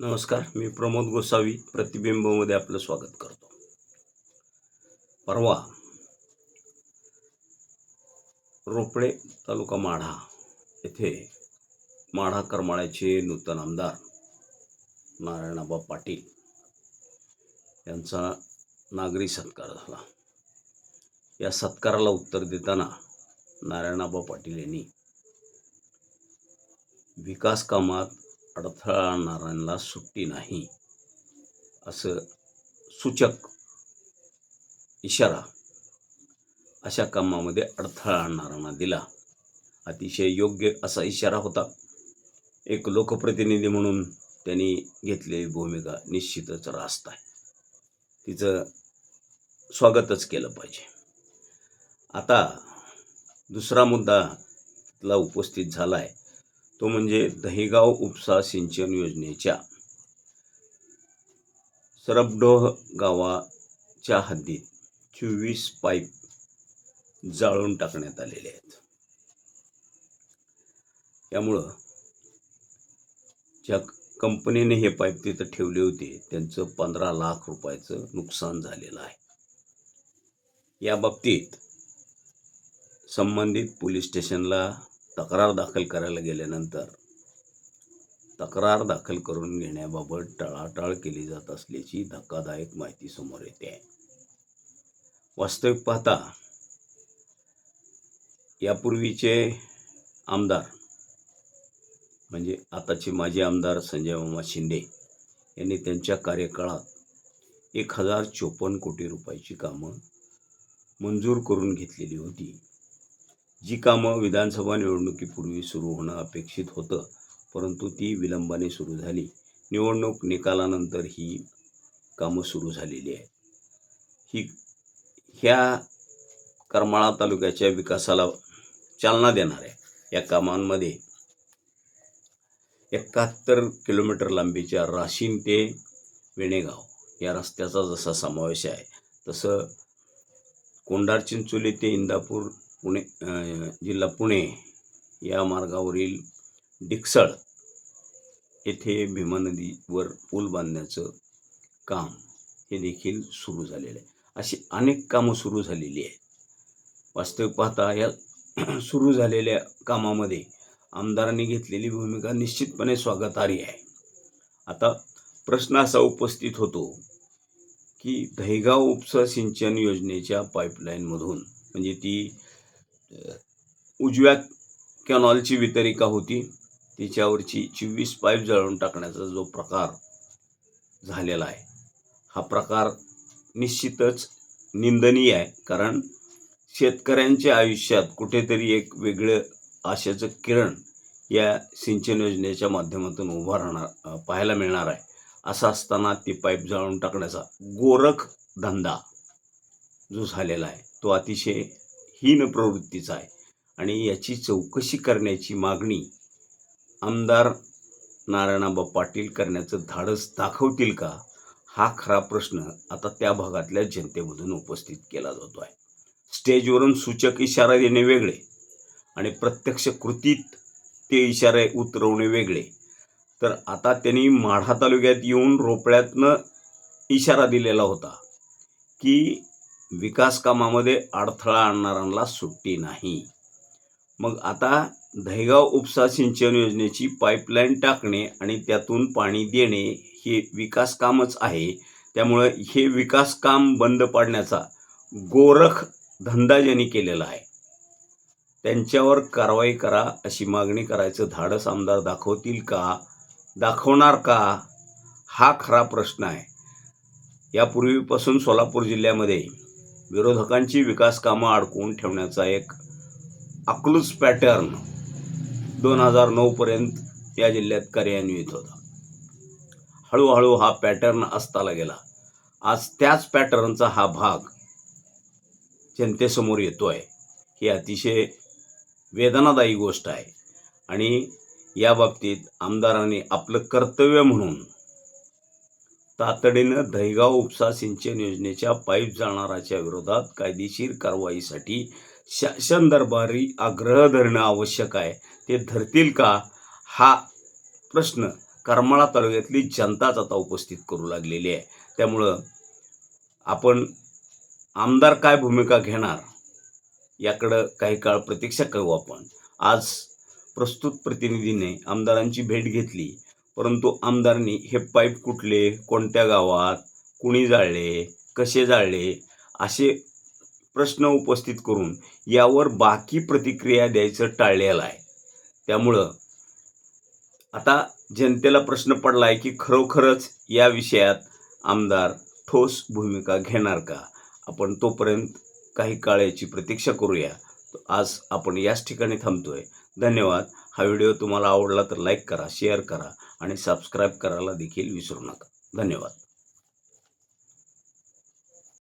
नमस्कार मी प्रमोद गोसावी प्रतिबिंबमध्ये आपलं स्वागत करतो. परवा रोपडे तालुका माढा येथे माढा करमाळ्याचे नूतन आमदार नारायणाबा पाटील यांचा नागरी सत्कार झाला. या सत्काराला उत्तर देताना नारायणाबा पाटील यांनी विकास कामात अडथळा आणणाऱ्यांना सुट्टी नाही असं सूचक इशारा अशा कामामध्ये अडथळा आणणाऱ्यांना दिला. अतिशय योग्य असा इशारा होता. एक लोकप्रतिनिधी म्हणून त्यांनी घेतलेली भूमिका निश्चितच रास्त आहे. तिचं स्वागतच केलं पाहिजे. आता दुसरा मुद्दा तिथला उपस्थित झाला आहे तो म्हणजे दहिगाव उपसा सिंचन योजनेच्या सरबडोह गावाच्या हद्दीत चोवीस पाईप जाळून टाकण्यात आलेले आहेत. त्यामुळं ज्या कंपनीने हे पाईप तिथं ठेवले होते त्यांचं पंधरा लाख रुपयाचं नुकसान झालेलं आहे. या बाबतीत संबंधित पोलीस स्टेशनला तक्रार दाखल करायला गेल्यानंतर तक्रार दाखल करून घेण्याबाबत टाळाटाळ केली जात असल्याची धक्कादायक माहिती समोर येते. आहे वास्तविक पाहता यापूर्वीचे आमदार म्हणजे आताचे माजी आमदार संजय मामा शिंदे यांनी त्यांच्या कार्यकाळात एक हजार चोपन्न कोटी रुपयाची कामं मंजूर करून घेतलेली होती. जी कामं विधानसभा निवडणुकीपूर्वी सुरू होणं अपेक्षित होतं परंतु ती विलंबाने सुरू झाली. निवडणूक निकालानंतर ही कामं सुरू झालेली आहेत. ही ह्या करमाळा तालुक्याच्या विकासाला चालना देणाऱ्या या कामांमध्ये एकाहत्तर किलोमीटर लांबीच्या राशीन ते वेणेगाव या रस्त्याचा जसा समावेश आहे तसं कोंडार चिंचोली ते इंदापूर पुणे जिल्हा पुणे या मार्गावरील डिकसळ येथे भीमा नदीवर पूल बांधण्याचं काम हे देखील सुरू झालेलं आहे. अशी अनेक कामं सुरू झालेली आहेत. वास्तविक पाहता या सुरू झालेल्या कामामध्ये आमदारांनी घेतलेली भूमिका निश्चितपणे स्वागतार्ह आहे. आता प्रश्न असा उपस्थित होतो की दहेगाव उपसा सिंचन योजनेच्या पाईपलाईनमधून म्हणजे ती उजव्या कॅनॉलची वितरिका होती. तिच्यावरची चोवीस पाईप जळवून टाकण्याचा जो प्रकार झालेला आहे हा प्रकार निश्चितच निंदनीय आहे. कारण शेतकऱ्यांच्या आयुष्यात कुठेतरी एक वेगळं आशेचं किरण या सिंचन योजनेच्या माध्यमातून उभा राहणार पाहायला मिळणार आहे. असं असताना ती पाईप जाळून टाकण्याचा गोरख धंदा जो झालेला आहे तो अतिशय हीन प्रवृत्तीचा आहे. आणि याची चौकशी करण्याची मागणी आमदार नारायणाबा पाटील करण्याचं धाडस दाखवतील का? हा खरा प्रश्न आता त्या भागातल्या जनतेमधून उपस्थित केला जातो आहे. स्टेजवरून सूचक इशारा देणे वेगळे आणि प्रत्यक्ष कृतीत ते इशारे उतरवणे वेगळे. तर आता त्यांनी माढा तालुक्यात येऊन रोपळ्यातनं इशारा दिलेला होता की विकास कामामध्ये अडथळा आणणाऱ्यांना सुट्टी नाही. मग आता दहेगाव उपसा सिंचन योजनेची पाईपलाईन टाकणे आणि त्यातून पाणी देणे हे विकास कामच आहे. त्यामुळं हे विकास काम बंद पाडण्याचा गोरख धंदा ज्यांनी केलेला आहे त्यांच्यावर कारवाई करा अशी मागणी करायचं धाडस आमदार दाखवतील का दाखवणार का हा खरा प्रश्न आहे. यापूर्वीपासून सोलापूर जिल्ह्यामध्ये विरोधकांची विकास कामं अडकवून ठेवण्याचा एक अकलूज पॅटर्न दोन हजार नऊपर्यंत या जिल्ह्यात कार्यान्वित होता. हळूहळू हा पॅटर्न असताला गेला. आज त्याच पॅटर्नचा हा भाग जनतेसमोर येतो आहे ही अतिशय वेदनादायी गोष्ट आहे. आणि या बाबतीत आमदारांनी आपलं कर्तव्य म्हणून तातडीनं दहेगाव उपसा सिंचन योजनेच्या पाईप जाळणाराच्या विरोधात कायदेशीर कारवाईसाठी शासन दरबारी आग्रह धरणं आवश्यक आहे. ते धरतील का? हा प्रश्न करमाळा तालुक्यातली जनताच आता उपस्थित करू लागलेली आहे. त्यामुळं आपण आमदार काय भूमिका घेणार याकडं काही काळ प्रतीक्षा करू आपण. आज प्रस्तुत प्रतिनिधीने आमदारांची भेट घेतली. परंतु आमदारांनी हे पाईप कुठले कोणत्या गावात कुणी जाळले कसे जाळले असे प्रश्न उपस्थित करून यावर बाकी प्रतिक्रिया द्यायचं टाळलेलं आहे. त्यामुळं आता जनतेला प्रश्न पडला आहे की खरोखरच या विषयात आमदार ठोस भूमिका घेणार का? आपण तोपर्यंत काही काळ याची प्रतीक्षा करूया. आज आपण याच ठिकाणी थांबतोय. धन्यवाद. हा व्हिडिओ तुम्हाला आवडला तर लाईक करा शेअर करा आणि सबस्क्राईब करायला देखील विसरू नका. धन्यवाद.